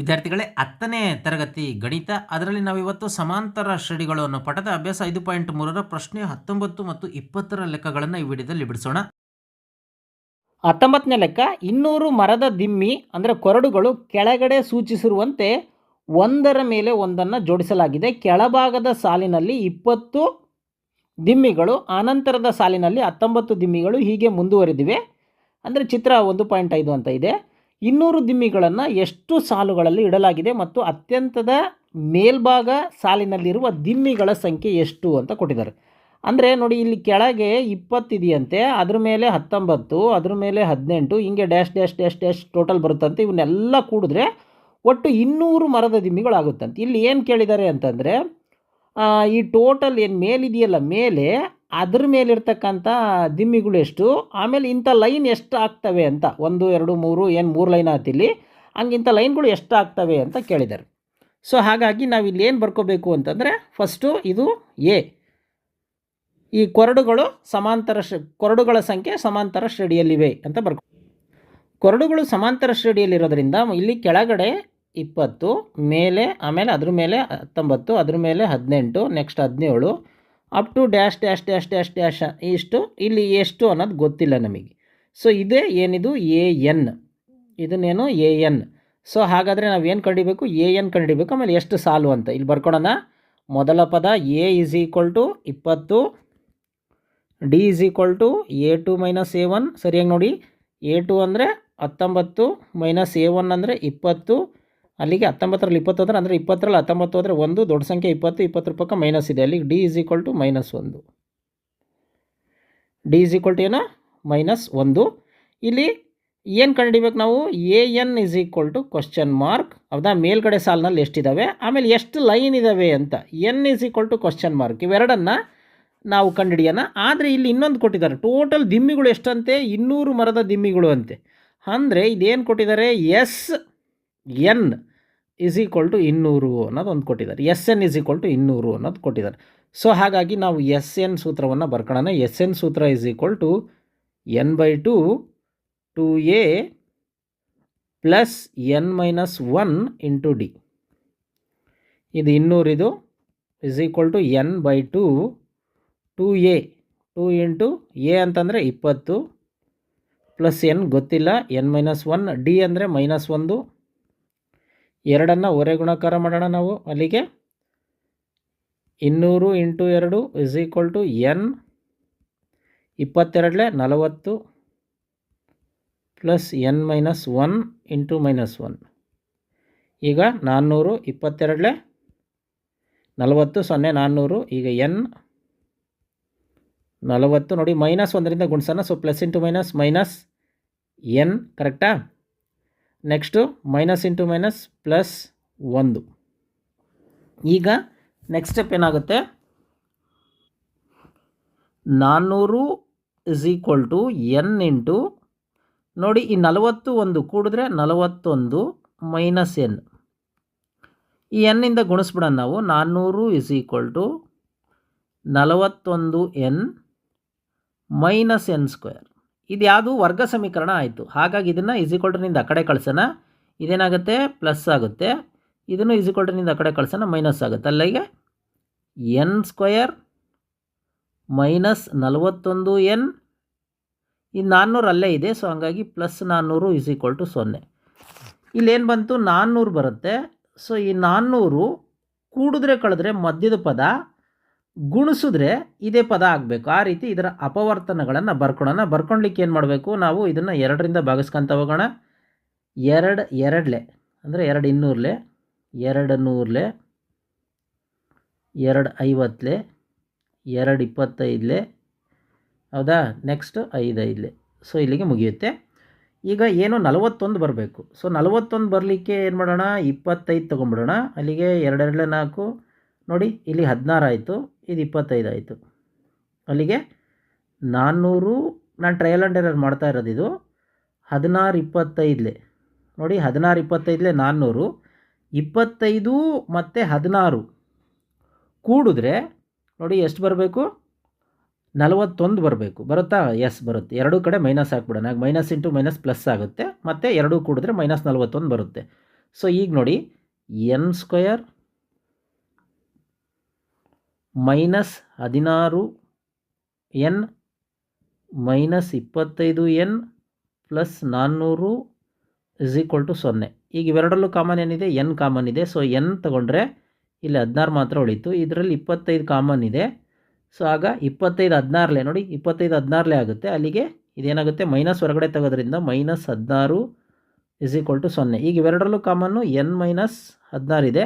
ವಿದ್ಯಾರ್ಥಿಗಳೇ ಹತ್ತನೇ ತರಗತಿ ಗಣಿತ. ಅದರಲ್ಲಿ ನಾವಿವತ್ತು ಸಮಾಂತರ ಶ್ರೇಣಿಗಳು ಅನ್ನೋ ಪಠದ ಅಭ್ಯಾಸ ಐದು ಪಾಯಿಂಟ್ ಮೂರರ ಪ್ರಶ್ನೆ ಹತ್ತೊಂಬತ್ತು ಮತ್ತು ಇಪ್ಪತ್ತರ ಲೆಕ್ಕಗಳನ್ನು ಈ ವಿಡಿಯೋದಲ್ಲಿ ಬಿಡಿಸೋಣ. ಹತ್ತೊಂಬತ್ತನೇ ಲೆಕ್ಕ, ಇನ್ನೂರು ಮರದ ದಿಮ್ಮಿ ಅಂದರೆ ಕೊರಡುಗಳು ಕೆಳಗಡೆ ಸೂಚಿಸಿರುವಂತೆ ಒಂದರ ಮೇಲೆ ಒಂದನ್ನು ಜೋಡಿಸಲಾಗಿದೆ. ಕೆಳಭಾಗದ ಸಾಲಿನಲ್ಲಿ ಇಪ್ಪತ್ತು ದಿಮ್ಮಿಗಳು, ಆನಂತರದ ಸಾಲಿನಲ್ಲಿ ಹತ್ತೊಂಬತ್ತು ದಿಮ್ಮಿಗಳು ಹೀಗೆ ಮುಂದುವರೆದಿವೆ. ಅಂದರೆ ಚಿತ್ರ ಒಂದು ಪಾಯಿಂಟ್ ಐದು ಅಂತ ಇದೆ. ಇನ್ನೂರು ದಿಮ್ಮಿಗಳನ್ನು ಎಷ್ಟು ಸಾಲುಗಳಲ್ಲಿ ಇಡಲಾಗಿದೆ ಮತ್ತು ಅತ್ಯಂತದ ಮೇಲ್ಭಾಗ ಸಾಲಿನಲ್ಲಿರುವ ದಿಮ್ಮಿಗಳ ಸಂಖ್ಯೆ ಎಷ್ಟು ಅಂತ ಕೊಟ್ಟಿದ್ದಾರೆ. ಅಂದರೆ ನೋಡಿ, ಇಲ್ಲಿ ಕೆಳಗೆ ಇಪ್ಪತ್ತಿದೆಯಂತೆ, ಅದ್ರ ಮೇಲೆ ಹತ್ತೊಂಬತ್ತು, ಅದ್ರ ಮೇಲೆ ಹದಿನೆಂಟು, ಹಿಂಗೆ dash dash dash dash total ಬರುತ್ತಂತೆ. ಇವನ್ನೆಲ್ಲ ಕೂಡಿದ್ರೆ ಒಟ್ಟು ಇನ್ನೂರು ಮರದ ದಿಮ್ಮಿಗಳಾಗುತ್ತಂತೆ. ಇಲ್ಲಿ ಏನು ಕೇಳಿದ್ದಾರೆ ಅಂತಂದರೆ ಈ ಟೋಟಲ್ ಏನು ಮೇಲಿದೆಯಲ್ಲ, ಮೇಲೆ ಅದ್ರ ಮೇಲಿರ್ತಕ್ಕಂಥ ದಿಮ್ಮಿಗಳು ಎಷ್ಟು? ಆಮೇಲೆ ಇಂಥ ಲೈನ್ ಎಷ್ಟು ಆಗ್ತವೆ ಅಂತ, ಒಂದು, ಎರಡು, ಮೂರು, ಏನು ಮೂರು ಲೈನ್ ಆತಿಲ್ಲಿ, ಹಂಗೆ ಇಂಥ ಲೈನ್ಗಳು ಎಷ್ಟು ಆಗ್ತವೆ ಅಂತ ಕೇಳಿದ್ದಾರೆ. ಸೊ, ಹಾಗಾಗಿ ನಾವು ಇಲ್ಲಿ ಏನು ಬರ್ಕೋಬೇಕು ಅಂತಂದರೆ ಫಸ್ಟು ಇದು ಎ. ಈ ಕೊರಡುಗಳು ಸಮಾಂತರ ಶ್, ಕೊರಡುಗಳ ಸಂಖ್ಯೆ ಸಮಾಂತರ ಶ್ರೇಣಿಯಲ್ಲಿವೆ ಅಂತ ಬರ್ಕೊ ಕೊರಡುಗಳು ಸಮಾಂತರ ಶ್ರೇಣಿಯಲ್ಲಿರೋದ್ರಿಂದ ಇಲ್ಲಿ ಕೆಳಗಡೆ ಇಪ್ಪತ್ತು, ಮೇಲೆ, ಆಮೇಲೆ ಅದ್ರ ಮೇಲೆ ಹತ್ತೊಂಬತ್ತು, ಅದ್ರ ಮೇಲೆ ಹದಿನೆಂಟು ನೆಕ್ಸ್ಟ್ ಹದಿನೇಳು up to dash dash dash dash dash ಇಷ್ಟು, ಇಲ್ಲಿ ಎಷ್ಟು ಅನ್ನೋದು ಗೊತ್ತಿಲ್ಲ ನಮಗೆ. ಸೊ ಇದೇ ಏನಿದು? ಎ ಎನ್ ಇದನ್ನೇನು? ಎ ಎನ್ ಸೊ ಹಾಗಾದರೆ ನಾವು ಏನು ಕಂಡಿಬೇಕು? A N ಕಂಡಿಬೇಕು. ಆಮೇಲೆ ಎಷ್ಟು ಸಾಲು ಅಂತ. ಇಲ್ಲಿ ಬರ್ಕೊಳೋಣ ಮೊದಲ ಪದ ಎ ಇಸ್ ಈಕ್ವಲ್ ಟು ಇಪ್ಪತ್ತು. D is equal to A two minus A one ಸರಿಯಾಗಿ ನೋಡಿ. ಎ ಟು ಅಂದರೆ ಹತ್ತೊಂಬತ್ತು ಮೈನಸ್ ಎ ಒನ್ ಅಂದರೆ ಇಪ್ಪತ್ತು. ಅಲ್ಲಿಗೆ ಹತ್ತೊಂಬತ್ತರಲ್ಲಿ ಇಪ್ಪತ್ತು ಅಂದ್ರೆ ಅಂದರೆ ಇಪ್ಪತ್ತರಲ್ಲಿ ಹತ್ತೊಂಬತ್ತು ಹೋದರೆ ಒಂದು, ದೊಡ್ಡ ಸಂಖ್ಯೆ ಇಪ್ಪತ್ತು ಇಪ್ಪತ್ತು ಪಕ್ಕ ಮೈನಸ್ ಇದೆ. ಅಲ್ಲಿಗೆ D is equal to minus ಒಂದು. ಡಿ ಇಸ್ ಈಕ್ವಲ್ ಟು ಏನೋ? ಮೈನಸ್ ಒಂದು. ಇಲ್ಲಿ ಏನು ಕಂಡುಹಿಡಿಬೇಕು ನಾವು? A N is equal to question mark ಹೌದಾ? ಮೇಲ್ಗಡೆ ಸಾಲಿನಲ್ಲಿ ಎಷ್ಟಿದ್ದಾವೆ ಆಮೇಲೆ ಎಷ್ಟು ಲೈನ್ ಇದ್ದಾವೆ ಅಂತ. N is equal to question mark ಇವೆರಡನ್ನು ನಾವು ಕಂಡುಹಿಡಿಯೋಣ. ಆದರೆ ಇಲ್ಲಿ ಇನ್ನೊಂದು ಕೊಟ್ಟಿದ್ದಾರೆ. ಟೋಟಲ್ ದಿಮ್ಮಿಗಳು ಎಷ್ಟಂತೆ? ಇನ್ನೂರು ಮರದ ದಿಮ್ಮಿಗಳು ಅಂತೆ. ಅಂದರೆ ಇದೇನು ಕೊಟ್ಟಿದ್ದಾರೆ? S N is equal to ಇನ್ನೂರು ಅನ್ನೋದು ಒಂದು ಕೊಟ್ಟಿದ್ದಾರೆ. S N is equal to ಇನ್ನೂರು ಅನ್ನೋದು ಕೊಟ್ಟಿದ್ದಾರೆ. ಸೊ ಹಾಗಾಗಿ ನಾವು ಎಸ್ ಎನ್ ಸೂತ್ರವನ್ನು ಬರ್ಕೊಳ್ಳೋಣ ಎಸ್ ಎನ್ ಸೂತ್ರ is equal to N by two two A plus N minus one into D ಇದು ಇನ್ನೂರಿದು is equal to N by two two A two into A ಅಂತಂದರೆ ಇಪ್ಪತ್ತು ಪ್ಲಸ್ ಎನ್ ಗೊತ್ತಿಲ್ಲ. N minus one D ಅಂದರೆ minus ಒಂದು ಎರಡನ್ನು ಹೊರೆ ಗುಣಾಕಾರ ಮಾಡೋಣ ನಾವು ಅಲ್ಲಿಗೆ. ಇನ್ನೂರು ಇಂಟು ಎರಡು ಇಸ್ ಈಕ್ವಲ್ ಟು ಎನ್ ಇಪ್ಪತ್ತೆರಡಲೆ ನಲವತ್ತು plus N minus one into minus one ಈಗ ನಾನ್ನೂರು ಇಪ್ಪತ್ತೆರಡಲೆ ನಲವತ್ತು ಸೊನ್ನೆ ನಾನ್ನೂರು, ಈಗ ಎನ್ ನಲವತ್ತು ನೋಡಿ ಮೈನಸ್ ಒಂದರಿಂದ ಗುಣಿಸೋಣ so plus into minus minus N ಕರೆಕ್ಟಾ next minus into minus plus ಒಂದು ಈಗ ನೆಕ್ಸ್ಟ್ ಸ್ಟೆಪ್ ಏನಾಗುತ್ತೆ? ನಾನ್ನೂರು is equal to N into ನೋಡಿ ಈ ನಲವತ್ತು ಒಂದು ಕೂಡಿದ್ರೆ ನಲವತ್ತೊಂದು ಮೈನಸ್ ಎನ್ ಈ ಎನ್ನಿಂದ ಗುಣಿಸ್ಬಿಡೋಣ ನಾವು. ನಾನ್ನೂರು ಇಸ್ ಈಕ್ವಲ್ ಟು ನಲವತ್ತೊಂದು ಎನ್ ಮೈನಸ್ ಎನ್ ಸ್ಕ್ವೇರ್ ಇದು ಯಾವುದು ವರ್ಗ ಸಮೀಕರಣ ಆಯಿತು. ಹಾಗಾಗಿ ಇದನ್ನು ಇಸಿಕೊಲ್ಟರ್ನಿಂದ ಆ ಕಡೆ ಕಳ್ಸೋಣ. ಇದೇನಾಗುತ್ತೆ? ಪ್ಲಸ್ ಆಗುತ್ತೆ. ಇದನ್ನು ಇಸಿಕೊಲ್ಟರ್ನಿಂದ ಆ ಕಡೆ ಕಳ್ಸೋಣ ಮೈನಸ್ ಆಗುತ್ತೆ. ಅಲ್ಲಿಗೆ ಎನ್ ಸ್ಕ್ವಯರ್ ಮೈನಸ್ ನಲವತ್ತೊಂದು ಎನ್ ಈ ನಾನ್ನೂರು ಅಲ್ಲೇ ಇದೆ ಸೊ ಹಂಗಾಗಿ ಪ್ಲಸ್ ನಾನ್ನೂರು ಇಸ್ ಟು ಸೊನ್ನೆ. ಇಲ್ಲೇನು ಬಂತು? ನಾನ್ನೂರು ಬರುತ್ತೆ. ಸೊ ಈ ನಾನ್ನೂರು ಕೂಡಿದ್ರೆ ಕಳೆದ್ರೆ ಮಧ್ಯದ ಪದ ಗುಣಿಸಿದ್ರೆ ಇದೇ ಪದ ಆಗಬೇಕು. ಆ ರೀತಿ ಇದರ ಅಪವರ್ತನಗಳನ್ನು ಬರ್ಕೊಳ್ಳೋಣ. ಬರ್ಕೊಳ್ಲಿಕ್ಕೆ ಏನು ಮಾಡಬೇಕು? ನಾವು ಇದನ್ನು ಎರಡರಿಂದ ಭಾಗಿಸ್ಕೊಂತ ಹೋಗೋಣ. ಎರಡು, ಎರಡಲೆ. ಅಂದರೆ ಎರಡು ಇನ್ನೂರಲೆ. ಎರಡು ನೂರಲೆ. ಎರಡು ಐವತ್ತಲೆ ಎರಡು ಇಪ್ಪತ್ತೈದಲೆ. ಹೌದಾ? ನೆಕ್ಸ್ಟ್ ಐದು ಐದಲೆ ಸೊ ಇಲ್ಲಿಗೆ ಮುಗಿಯುತ್ತೆ. ಈಗ ಏನು ನಲವತ್ತೊಂದು ಬರಬೇಕು. ಸೊ ನಲವತ್ತೊಂದು ಬರಲಿಕ್ಕೆ ಏನು ಮಾಡೋಣ? ಇಪ್ಪತ್ತೈದು ತೊಗೊಂಬಿಡೋಣ ಅಲ್ಲಿಗೆ ಎರಡೆರಡಲೆ ನಾಲ್ಕು. ನೋಡಿ, ಇಲ್ಲಿ ಹದಿನಾರು ಆಯಿತು, ಇದು ಇಪ್ಪತ್ತೈದು ಆಯಿತು. ಅಲ್ಲಿಗೆ ನಾನ್ನೂರು, ನಾನು ಟ್ರಯಲ್ ಆ್ಯಂಡ್ ಎರರ್ ಮಾಡ್ತಾ ಇರೋದು ಇದು. ಹದಿನಾರು ಇಪ್ಪತ್ತೈದಲೆ. ನೋಡಿ, ಹದಿನಾರು ಇಪ್ಪತ್ತೈದಲೆ ನಾನ್ನೂರು, ಇಪ್ಪತ್ತೈದು ಮತ್ತು ಹದಿನಾರು ಕೂಡಿದ್ರೆ, ನೋಡಿ, ಎಷ್ಟು ಬರಬೇಕು? ನಲವತ್ತೊಂದು ಬರಬೇಕು. ಬರುತ್ತಾ? ಎಸ್ ಬರುತ್ತೆ. ಎರಡೂ ಕಡೆ ಮೈನಸ್ ಹಾಕ್ಬಿಡೋಣ. ಮೈನಸ್ ಇಂಟು ಮೈನಸ್ ಪ್ಲಸ್ ಆಗುತ್ತೆ. ಮತ್ತು ಎರಡೂ ಕೂಡಿದ್ರೆ ಮೈನಸ್ ನಲವತ್ತೊಂದು ಬರುತ್ತೆ. ಸೊ ಈಗ ನೋಡಿ ಎನ್ ಸ್ಕ್ವಯರ್ ಮೈನಸ್ ಹದಿನಾರು ಎನ್ ಮೈನಸ್ ಇಪ್ಪತ್ತೈದು ಎನ್ ಪ್ಲಸ್ ನಾನ್ನೂರು ಇಸ್ ಈಕ್ವಲ್ ಟು ಸೊನ್ನೆ. ಈಗ ಇವೆರಡರಲ್ಲೂ ಕಾಮನ್ ಏನಿದೆ? ಎನ್ ಕಾಮನ್ ಇದೆ. ಸೊ ಎನ್ ತಗೊಂಡ್ರೆ ಇಲ್ಲಿ ಹದಿನಾರು ಮಾತ್ರ ಉಳಿತು. ಇದರಲ್ಲಿ ಇಪ್ಪತ್ತೈದು ಕಾಮನ್ ಇದೆ. ಸೊ ಆಗ ಇಪ್ಪತ್ತೈದು ಹದಿನಾರಲೆ ನೋಡಿ, ಇಪ್ಪತ್ತೈದು ಹದಿನಾರಲೆ ಆಗುತ್ತೆ. ಅಲ್ಲಿಗೆ ಇದೇನಾಗುತ್ತೆ? ಮೈನಸ್ ಹೊರಗಡೆ ತೆಗೋದ್ರಿಂದ ಮೈನಸ್ ಹದಿನಾರು ಇಸ್ ಈಕ್ವಲ್ ಟು ಸೊನ್ನೆ. ಈಗ ಇವೆರಡರಲ್ಲೂ ಕಾಮನ್ನು ಎನ್ ಮೈನಸ್ ಹದಿನಾರು ಇದೆ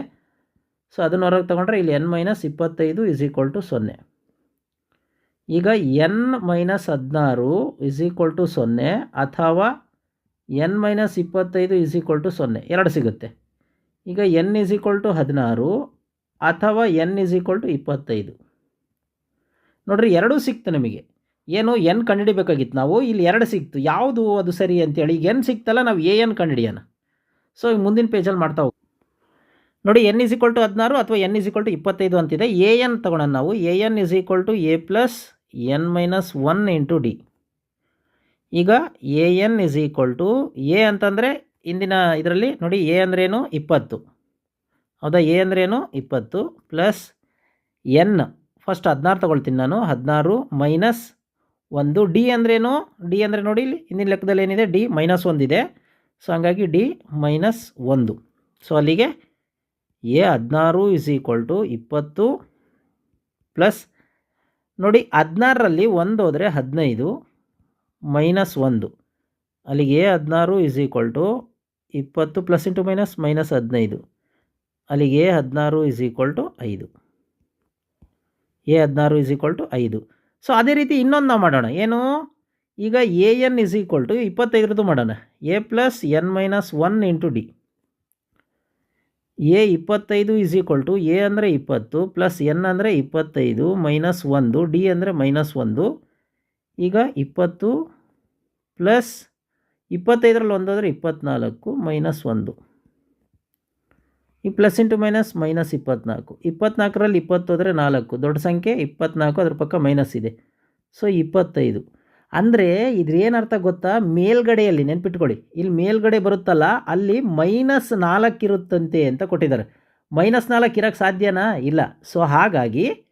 ಸೊ ಅದನ್ನು ಹೊರಗೆ ತೊಗೊಂಡ್ರೆ ಇಲ್ಲಿ ಎನ್ ಮೈನಸ್ ಇಪ್ಪತ್ತೈದು ಇಸ್ ಈಕ್ವಲ್ ಟು ಸೊನ್ನೆ. ಈಗ ಎನ್ ಮೈನಸ್ ಹದಿನಾರು ಇಸ್ ಈಕ್ವಲ್ ಟು ಸೊನ್ನೆ ಅಥವಾ ಎನ್ ಮೈನಸ್ ಇಪ್ಪತ್ತೈದು ಇಸ್ ಈಕ್ವಲ್ ಟು ಸೊನ್ನೆ. ಎರಡು ಸಿಗುತ್ತೆ. ಈಗ ಎನ್ ಇಸ್ ಈಕ್ವಲ್ ಟು ಹದಿನಾರು ಅಥವಾ ಎನ್ ಇಸ್ ಈಕ್ವಲ್ ಟು ಇಪ್ಪತ್ತೈದು. ನೋಡ್ರಿ, ಎರಡೂ ಸಿಕ್ತು ನಮಗೆ. ಏನು ಎನ್ ಕಂಡುಹಿಡಿಬೇಕಾಗಿತ್ತು. ನಾವು ಇಲ್ಲಿ ಎರಡು ಸಿಕ್ತು. ಯಾವುದು ಅದು ಸರಿ ಅಂತೇಳಿ. ಈಗ ಎನ್ ಸಿಕ್ತಲ್ಲ, ನಾವು ಎ ಎನ್ ಕಂಡುಹಿಡಿಯೋಣ. ಸೊ ಈಗ ಮುಂದಿನ ಪೇಜಲ್ಲಿ ಮಾಡ್ತಾ ನೋಡಿ ಎನ್ ಇಸ್ ಈಕ್ವಲ್ ಟು ಹದಿನಾರು ಅಥವಾ ಎನ್ ಇಸ್ ಈಕ್ವಲ್ ಟು ಇಪ್ಪತ್ತೈದು ಅಂತಿದೆ. ಎ ಎನ್ ತೊಗೊಳೋಣ ನಾವು. A N is equal to A plus N minus one into D ಈಗ A N is equal to A ಅಂತಂದರೆ ಇಂದಿನ ಇದರಲ್ಲಿ ನೋಡಿ ಎ ಅಂದ್ರೇನು ಇಪ್ಪತ್ತು. ಹೌದಾ? ಎ ಅಂದ್ರೇನು ಇಪ್ಪತ್ತು ಪ್ಲಸ್ ಎನ್ ಫಸ್ಟ್ ಹದಿನಾರು ತಗೊಳ್ತೀನಿ ನಾನು. ಹದಿನಾರು ಮೈನಸ್ ಒಂದು ಡಿ ಅಂದ್ರೇನು ಡಿ ಅಂದರೆ ನೋಡಿ, ಇಲ್ಲಿ ಹಿಂದಿನ ಲೆಕ್ಕದಲ್ಲಿ ಏನಿದೆ? ಡಿ ಮೈನಸ್ ಒಂದಿದೆ ಸೊ ಹಂಗಾಗಿ ಡಿ ಮೈನಸ್ ಒಂದು. ಸೊ ಅಲ್ಲಿಗೆ ಎ ಹದಿನಾರು ಇಸ್ ಈಕ್ವಲ್ ಟು ಇಪ್ಪತ್ತು ಪ್ಲಸ್ ನೋಡಿ ಹದಿನಾರರಲ್ಲಿ ಒಂದು ಹೋದರೆ ಹದಿನೈದು ಮೈನಸ್ ಒಂದು. ಅಲ್ಲಿಗೆ ಎ ಹದಿನಾರು ಇಸ್ ಈಕ್ವಲ್ ಟು ಇಪ್ಪತ್ತು ಪ್ಲಸ್ ಇಂಟು ಮೈನಸ್ ಮೈನಸ್ ಹದಿನೈದು. ಅಲ್ಲಿಗೆ ಎ ಹದಿನಾರು ಇಸ್ ಈಕ್ವಲ್ ಟು ಐದು. ಎ ಹದಿನಾರು ಇಸ್ ಈಕ್ವಲ್ ಟು ಐದು. ಸೊ ಅದೇ ರೀತಿ ಇನ್ನೊಂದು ಮಾಡೋಣ. ಏನು? ಈಗ A N is equal to ಇಪ್ಪತ್ತೈದರದ್ದು ಮಾಡೋಣ. A plus N minus one into D A ಇಪ್ಪತ್ತೈದು ಇಸ್ ಈಕ್ವಲ್ ಟು ಎ ಅಂದರೆ ಇಪ್ಪತ್ತು ಪ್ಲಸ್ ಎನ್ ಅಂದರೆ ಇಪ್ಪತ್ತೈದು ಮೈನಸ್ ಒಂದು ಡಿ ಅಂದರೆ ಮೈನಸ್ ಒಂದು. ಈಗ ಇಪ್ಪತ್ತು ಪ್ಲಸ್ ಇಪ್ಪತ್ತೈದರಲ್ಲಿ ಒಂದಾದರೆ ಇಪ್ಪತ್ತ್ನಾಲ್ಕು ಮೈನಸ್ ಒಂದು. ಈ ಪ್ಲಸ್ ಇಂಟು ಮೈನಸ್ ಮೈನಸ್ ಇಪ್ಪತ್ತ್ನಾಲ್ಕು ಇಪ್ಪತ್ತ್ನಾಲ್ಕರಲ್ಲಿ ಇಪ್ಪತ್ತು ಅಂದರೆ ನಾಲ್ಕು. ದೊಡ್ಡ ಸಂಖ್ಯೆ ಇಪ್ಪತ್ತ್ನಾಲ್ಕು ಅದ್ರ ಪಕ್ಕ ಮೈನಸ್ ಇದೆ. ಸೊ ಇಪ್ಪತ್ತೈದು. ಅಂದರೆ ಇದ್ರೇನು ಅರ್ಥ ಗೊತ್ತಾ? ಮೇಲ್ಗಡೆಯಲ್ಲಿ ನೆನ್ಪಿಟ್ಕೊಳ್ಳಿ. ಇಲ್ಲಿ ಮೇಲ್ಗಡೆ ಬರುತ್ತಲ್ಲ, ಅಲ್ಲಿ ಮೈನಸ್ ನಾಲ್ಕಿರುತ್ತಂತೆ ಅಂತ ಕೊಟ್ಟಿದ್ದಾರೆ. ಮೈನಸ್ ನಾಲ್ಕು ಇರೋಕ್ಕೆ ಸಾಧ್ಯನಾ? ಇಲ್ಲ. ಸೊ, ಹಾಗಾಗಿ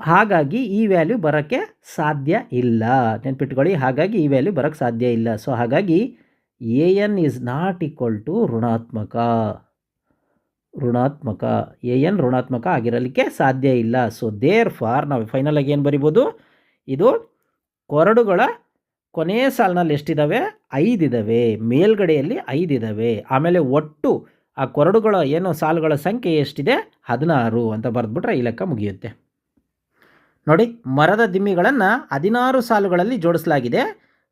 ಹಾಗಾಗಿ ಈ ವ್ಯಾಲ್ಯೂ ಬರೋಕ್ಕೆ ಸಾಧ್ಯ ಇಲ್ಲ. ನೆನ್ಪಿಟ್ಕೊಳ್ಳಿ, ಹಾಗಾಗಿ ಈ ವ್ಯಾಲ್ಯೂ ಬರೋಕ್ಕೆ ಸಾಧ್ಯ ಇಲ್ಲ. ಸೊ, ಹಾಗಾಗಿ A N is not equal to ಋಣಾತ್ಮಕ. ಋಣಾತ್ಮಕ. ಎ ಎನ್ ಋಣಾತ್ಮಕ ಆಗಿರಲಿಕ್ಕೆ ಸಾಧ್ಯ ಇಲ್ಲ. ಸೊ, ದೇರ್ ಫಾರ್, ನಾವು ಫೈನಲಾಗಿ ಏನು ಬರಿಬೋದು? ಇದು ಕೊರಡುಗಳ ಕೊನೆಯ ಸಾಲಿನಲ್ಲಿ ಎಷ್ಟಿದ್ದಾವೆ ಐದಿದ್ದಾವೆ ಮೇಲ್ಗಡೆಯಲ್ಲಿ ಐದಿದ್ದಾವೆ ಆಮೇಲೆ ಒಟ್ಟು ಆ ಕೊರಡುಗಳ ಏನು ಸಾಲುಗಳ ಸಂಖ್ಯೆ ಎಷ್ಟಿದೆ? ಹದಿನಾರು ಅಂತ ಬರೆದ್ಬಿಟ್ರೆ ಈ ಲೆಕ್ಕ ಮುಗಿಯುತ್ತೆ. ನೋಡಿ, ಮರದ ದಿಮ್ಮಿಗಳನ್ನು ಹದಿನಾರು ಸಾಲುಗಳಲ್ಲಿ ಜೋಡಿಸಲಾಗಿದೆ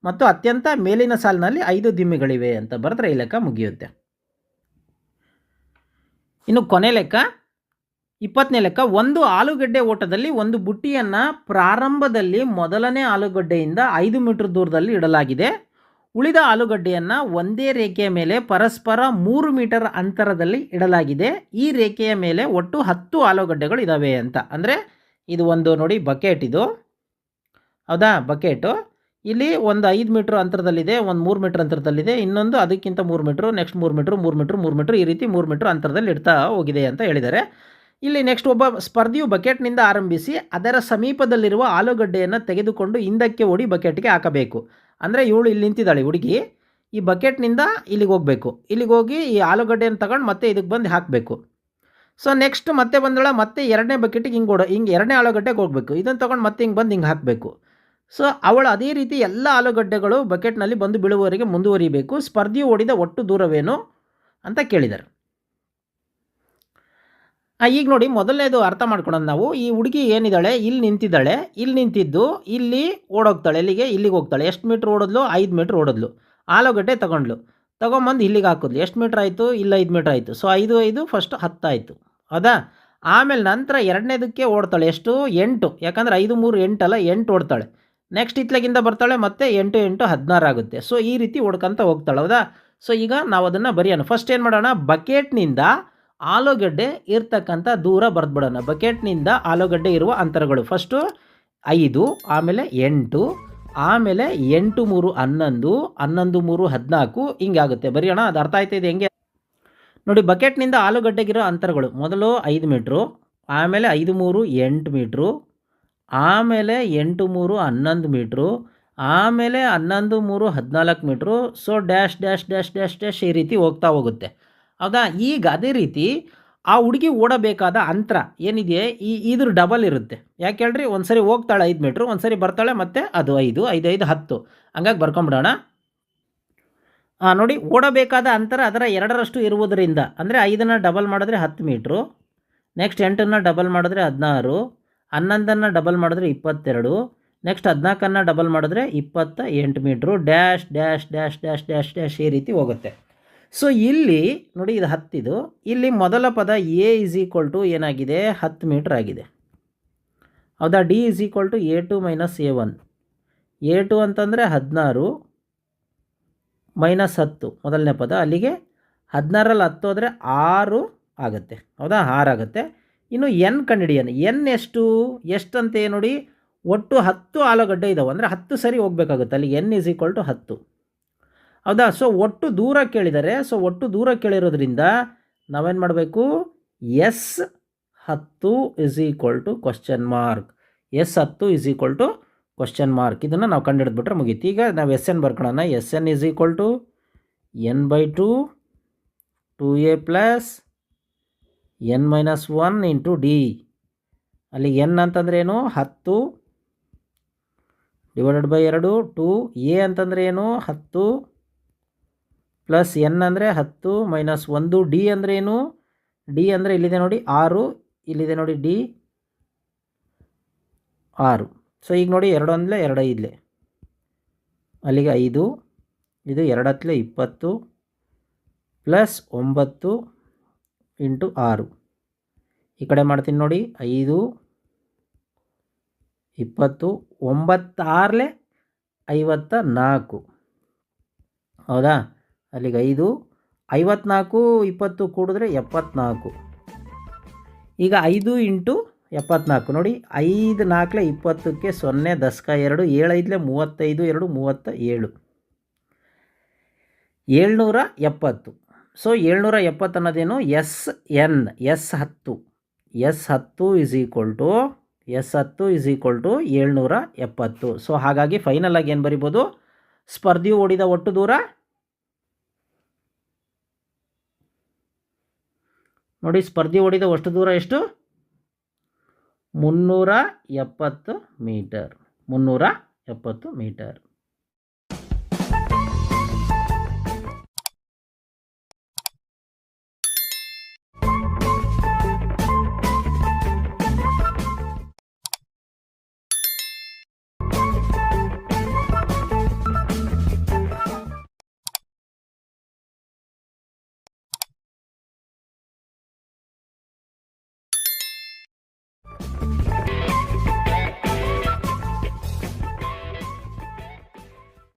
ಮತ್ತು ಅತ್ಯಂತ ಮೇಲಿನ ಸಾಲಿನಲ್ಲಿ ಐದು ದಿಮ್ಮಿಗಳಿವೆ ಅಂತ ಬರೆದ್ರೆ ಈ ಲೆಕ್ಕ ಮುಗಿಯುತ್ತೆ. ಇನ್ನು ಕೊನೆ ಲೆಕ್ಕ ಇಪ್ಪತ್ತನೇ ಲೆಕ್ಕ, ಒಂದು ಆಲೂಗಡ್ಡೆ ಓಟದಲ್ಲಿ ಒಂದು ಬುಟ್ಟಿಯನ್ನು ಪ್ರಾರಂಭದಲ್ಲಿ ಮೊದಲನೇ ಆಲೂಗಡ್ಡೆಯಿಂದ ಐದು ಮೀಟರ್ ದೂರದಲ್ಲಿ ಇಡಲಾಗಿದೆ. ಉಳಿದ ಆಲೂಗಡ್ಡೆಯನ್ನು ಒಂದೇ ರೇಖೆಯ ಮೇಲೆ ಪರಸ್ಪರ ಮೂರು ಮೀಟರ್ ಅಂತರದಲ್ಲಿ ಇಡಲಾಗಿದೆ. ಈ ರೇಖೆಯ ಮೇಲೆ ಒಟ್ಟು ಹತ್ತು ಆಲೂಗಡ್ಡೆಗಳು ಇದ್ದಾವೆ ಅಂತ. ಅಂದರೆ ಇದು ಒಂದು ನೋಡಿ ಬಕೆಟ್ ಇದು. ಹೌದಾ? ಬಕೆಟು. ಇಲ್ಲಿ ಒಂದು ಐದು ಮೀಟ್ರ್ ಅಂತರದಲ್ಲಿದೆ, ಒಂದು ಮೂರು ಮೀಟ್ರ್ ಅಂತರದಲ್ಲಿದೆ, ಇನ್ನೊಂದು ಅದಕ್ಕಿಂತ ಮೂರು ಮೀಟ್ರ್, ನೆಕ್ಸ್ಟ್ ಮೂರು ಮೀಟ್ರ್, ಮೂರು ಮೀಟ್ರು ಮೂರು ಮೀಟ್ರು, ಈ ರೀತಿ ಮೂರು ಮೀಟ್ರ್ ಅಂತರದಲ್ಲಿ ಇಡ್ತಾ ಹೋಗಿದೆ ಅಂತ ಹೇಳಿದ್ದಾರೆ. ಇಲ್ಲಿ ನೆಕ್ಸ್ಟ್ ಒಬ್ಬ ಸ್ಪರ್ಧಿಯು ಬಕೆಟ್ನಿಂದ ಆರಂಭಿಸಿ ಅದರ ಸಮೀಪದಲ್ಲಿರುವ ಆಲೂಗಡ್ಡೆಯನ್ನು ತೆಗೆದುಕೊಂಡು ಹಿಂದಕ್ಕೆ ಓಡಿ ಬಕೆಟ್ಗೆ ಹಾಕಬೇಕು. ಅಂದರೆ ಇವಳು ಇಲ್ಲಿ ನಿಂತಿದ್ದಾಳೆ ಹುಡುಗಿ. ಈ ಬಕೆಟ್ನಿಂದ ಇಲ್ಲಿಗೆ ಹೋಗಬೇಕು. ಇಲ್ಲಿಗೆ ಹೋಗಿ ಈ ಆಲೂಗಡ್ಡೆಯನ್ನು ತಗೊಂಡು ಮತ್ತೆ ಇದಕ್ಕೆ ಬಂದು ಹಾಕಬೇಕು. ಸೊ ನೆಕ್ಸ್ಟ್ ಮತ್ತೆ ಬಂದಳ ಮತ್ತೆ ಎರಡನೇ ಬಕೆಟಿಗೆ ಹಿಂಗೆ ಓಡ ಹಿಂಗೆ ಎರಡನೇ ಆಲೂಗಡ್ಡೆಗೆ ಹೋಗಬೇಕು. ಇದನ್ನು ತೊಗೊಂಡು ಮತ್ತೆ ಹಿಂಗೆ ಬಂದು ಹಿಂಗೆ ಹಾಕಬೇಕು. ಸೊ ಅವಳು ಅದೇ ರೀತಿ ಎಲ್ಲ ಆಲೂಗಡ್ಡೆಗಳು ಬಕೆಟ್ನಲ್ಲಿ ಬಂದು ಬೀಳುವವರೆಗೆ ಮುಂದುವರಿಬೇಕು. ಸ್ಪರ್ಧಿಯು ಓಡಿದ ಒಟ್ಟು ದೂರವೇನು ಅಂತ ಕೇಳಿದ್ದಾರೆ ಆ, ಈಗ ನೋಡಿ ಮೊದಲನೇದು ಅರ್ಥ ಮಾಡ್ಕೊಳೋದು ನಾವು. ಈ ಹುಡುಗಿ ಏನಿದ್ದಾಳೆ? ಇಲ್ಲಿ ನಿಂತಿದ್ದಾಳೆ. ಇಲ್ಲಿ ನಿಂತಿದ್ದು, ಇಲ್ಲಿ ಓಡೋಗ್ತಾಳೆ. ಇಲ್ಲಿಗೆ ಇಲ್ಲಿಗೆ ಹೋಗ್ತಾಳೆ. ಎಷ್ಟು ಮೀಟ್ರ್ ಓಡಿದ್ಲು? ಐದು ಮೀಟ್ರ್ ಓಡಿದ್ಲು. ಆಲೂಗಡ್ಡೆ ತಗೊಂಡ್ಲು. ತೊಗೊಂಬಂದು ಇಲ್ಲಿಗೆ ಹಾಕಿದ್ಲು. ಎಷ್ಟು ಮೀಟ್ರ್ ಆಯಿತು? ಇಲ್ಲ ಐದು ಮೀಟ್ರ್ ಆಯಿತು. ಸೊ ಐದು ಐದು ಫಸ್ಟ್ ಹತ್ತಾಯಿತು ಹೌದಾ? ಆಮೇಲೆ ನಂತರ ಎರಡನೇದಕ್ಕೆ ಓಡ್ತಾಳೆ. ಎಷ್ಟು? ಎಂಟು. ಯಾಕಂದರೆ ಐದು, ಮೂರು ಎಂಟಲ್ಲ ಎಂಟು ಓಡ್ತಾಳೆ. ನೆಕ್ಸ್ಟ್ ಇತ್ಲಾಗಿಂದ ಬರ್ತಾಳೆ ಮತ್ತೆ ಎಂಟು ಎಂಟು, ಹದಿನಾರು ಆಗುತ್ತೆ. ಸೊ ಈ ರೀತಿ ಓಡ್ಕೊಂತ ಹೋಗ್ತಾಳೆ. ಹೌದಾ? ಸೊ ಈಗ ನಾವು ಅದನ್ನು ಬರೆಯೋಣ. ಫಸ್ಟ್ ಏನು ಮಾಡೋಣ? ಬಕೆಟ್ನಿಂದ ಆಲೂಗಡ್ಡೆ ಇರ್ತಕ್ಕಂಥ ದೂರ ಬರೆದ್ಬಿಡೋಣ. ಬಕೆಟ್ನಿಂದ ಆಲೂಗಡ್ಡೆ ಇರುವ ಅಂತರಗಳು ಫಸ್ಟು ಐದು, ಆಮೇಲೆ ಎಂಟು ಆಮೇಲೆ ಎಂಟು ಮೂರು ಹನ್ನೊಂದು ಹನ್ನೊಂದು ಮೂರು ಹದಿನಾಲ್ಕು ಹಿಂಗಾಗುತ್ತೆ ಬರೆಯೋಣ, ಅದು ಅರ್ಥ ಆಯ್ತಾ ಇದೆ ಹೆಂಗೆ? ನೋಡಿ, ಬಕೆಟ್ನಿಂದ ಆಲೂಗಡ್ಡೆಗಿರೋ ಅಂತರಗಳು ಮೊದಲು ಐದು ಮೀಟ್ರು, ಆಮೇಲೆ ಐದು ಮೂರು ಎಂಟು ಮೀಟ್ರು, ಆಮೇಲೆ ಎಂಟು ಮೂರು ಹನ್ನೊಂದು ಮೀಟ್ರು, ಆಮೇಲೆ ಹನ್ನೊಂದು ಮೂರು ಹದಿನಾಲ್ಕು metre so dash dash dash dash dash ಈ ರೀತಿ ಹೋಗ್ತಾ ಹೋಗುತ್ತೆ. ಹೌದಾ? ಈಗ ಅದೇ ರೀತಿ ಆ ಹುಡುಗಿ ಓಡಬೇಕಾದ ಅಂತರ ಏನಿದೆ ಈ ಇದ್ರ ಡಬಲ್ ಇರುತ್ತೆ. ಯಾಕೆ ಹೇಳ್ರಿ? ಒಂದು ಸರಿ ಹೋಗ್ತಾಳೆ ಐದು ಮೀಟ್ರು ಒಂದು ಸರಿ ಬರ್ತಾಳೆ ಮತ್ತೆ ಅದು ಐದು ಐದು ಐದು, ಹತ್ತು. ಹಂಗಾಗಿ ಬರ್ಕೊಂಬಿಡೋಣ. ನೋಡಿ, ಓಡಬೇಕಾದ ಅಂತರ ಅದರ ಎರಡರಷ್ಟು ಇರುವುದರಿಂದ, ಅಂದರೆ ಐದನ್ನು ಡಬಲ್ ಮಾಡಿದ್ರೆ ಹತ್ತು ಮೀಟ್ರು ನೆಕ್ಸ್ಟ್ ಎಂಟನ್ನು ಡಬಲ್ ಮಾಡಿದ್ರೆ ಹದಿನಾರು, ಹನ್ನೊಂದನ್ನು ಡಬಲ್ ಮಾಡಿದ್ರೆ ಇಪ್ಪತ್ತೆರಡು ನೆಕ್ಸ್ಟ್ ಹದಿನಾಲ್ಕನ್ನು ಡಬಲ್ ಮಾಡಿದ್ರೆ ಇಪ್ಪತ್ತ ಎಂಟು metre dash dash dash dash dash dash ಈ ರೀತಿ ಹೋಗುತ್ತೆ. ಸೊ ಇಲ್ಲಿ ನೋಡಿ ಇದು ಹತ್ತಿದು. ಇಲ್ಲಿ ಮೊದಲ ಪದ ಎ ಇಸ್ ಈಕ್ವಲ್ ಟು ಏನಾಗಿದೆ? ಹತ್ತು ಮೀಟ್ರ್ ಆಗಿದೆ. ಹೌದಾ? D is equal to A two minus A one A two ಅಂತಂದರೆ ಹದಿನಾರು ಮೈನಸ್ ಹತ್ತು, ಮೊದಲನೇ ಪದ. ಅಲ್ಲಿಗೆ ಹದಿನಾರಲ್ಲಿ ಹತ್ತು ಹೋದರೆ ಆರು ಆಗುತ್ತೆ. ಹೌದಾ? ಆಗುತ್ತೆ. ಇನ್ನು ಎನ್ ಕಂಡಿಡಿಯನ್ ಎನ್ ಎಷ್ಟು? ಎಷ್ಟಂತೆ ನೋಡಿ? ಒಟ್ಟು ಹತ್ತು ಆಲೂಗಡ್ಡೆ ಇದ್ದಾವೆ ಅಂದರೆ ಹತ್ತು ಸರಿ ಹೋಗ್ಬೇಕಾಗುತ್ತೆ. ಅಲ್ಲಿ ಎನ್ ಇಸ್ ಈಕ್ವಲ್ ಟು ಹತ್ತು. ಹೌದಾ? ಸೊ ಒಟ್ಟು ದೂರ ಕೇಳಿದರೆ ಸೊ ಒಟ್ಟು ದೂರ ಕೇಳಿರೋದ್ರಿಂದ ನಾವೇನು ಮಾಡಬೇಕು? ಎಸ್ ಹತ್ತು is equal to question mark S ಹತ್ತು is equal to question mark ಇದನ್ನು ನಾವು ಕಂಡುಹಿಡಿದ್ಬಿಟ್ರೆ ಮುಗೀತು. ಈಗ ನಾವು S N ಬರ್ಕೊಳ್ಳೋಣ S N is equal to N by two two A plus N minus one into D ಅಲ್ಲಿ ಎನ್ ಅಂತಂದ್ರೆ ಏನು? ಹತ್ತು ಡಿವೈಡೆಡ್ ಬೈ ಎರಡು ಟು ಎ ಅಂತಂದ್ರೆ ಏನು? ಹತ್ತು ಪ್ಲಸ್ ಎನ್ ಅಂದರೆ ಹತ್ತು ಮೈನಸ್ ಒಂದು ಡಿ ಅಂದರೆ ಏನು? ಡಿ ಅಂದರೆ ಇಲ್ಲಿದೆ ನೋಡಿ ಆರು, ಇಲ್ಲಿದೆ ನೋಡಿ ಡಿ ಆರು. ಸೊ ಈಗ ನೋಡಿ ಎರಡು ಅಂದಲೆ ಎರಡು ಐದಲೆ ಅಲ್ಲಿಗೆ ಐದು, ಇದು ಎರಡು ಹತ್ತಲೆ ಇಪ್ಪತ್ತು ಪ್ಲಸ್ ಒಂಬತ್ತು ಇಂಟು ಆರು. ಈ ಕಡೆ ಮಾಡ್ತೀನಿ ನೋಡಿ, ಐದು, ಇಪ್ಪತ್ತು, ಒಂಬತ್ತಾರಲೆ ಐವತ್ತ ನಾಲ್ಕು. ಹೌದಾ? ಅಲ್ಲಿಗೆ ಐದು, ಐವತ್ನಾಲ್ಕು, ಇಪ್ಪತ್ತು ಕೂಡಿದ್ರೆ ಎಪ್ಪತ್ನಾಲ್ಕು. ಈಗ ಐದು ಇಂಟು ಎಪ್ಪತ್ನಾಲ್ಕು. ನೋಡಿ, ಐದು ನಾಲ್ಕಲೆ ಇಪ್ಪತ್ತಕ್ಕೆ ಸೊನ್ನೆ ದಶಕ ಎರಡು ಏಳೈದಲೆ ಮೂವತ್ತೈದು, ಎರಡು ಮೂವತ್ತ ಏಳು. ಏಳ್ನೂರ ಎಪ್ಪತ್ತು. ಸೊ, ಏಳ್ನೂರ ಎಪ್ಪತ್ತು ಅನ್ನೋದೇನು? ಎಸ್, ಎನ್, ಎಸ್ ಹತ್ತು. ಎಸ್ ಹತ್ತು ಇಸ್ ಈಕ್ವಲ್ ಟು ಎಸ್ ಹತ್ತು ಇಸ್ ಈಕ್ವಲ್ ಟು ಏಳ್ನೂರ ಎಪ್ಪತ್ತು. ಸೊ, ಹಾಗಾಗಿ ಫೈನಲ್ ಆಗಿ ಏನು ಬರಿಬೋದು? ಸ್ಪರ್ಧಿಯು ಓಡಿದ ಒಟ್ಟು ದೂರ ನೋಡಿ ಸ್ಪರ್ಧಿ ಓಡಿದ ಅಷ್ಟು ದೂರ ಎಷ್ಟು? ಮುನ್ನೂರ ಎಪ್ಪತ್ತು ಮೀಟರ್. ಮುನ್ನೂರ ಎಪ್ಪತ್ತು ಮೀಟರ್.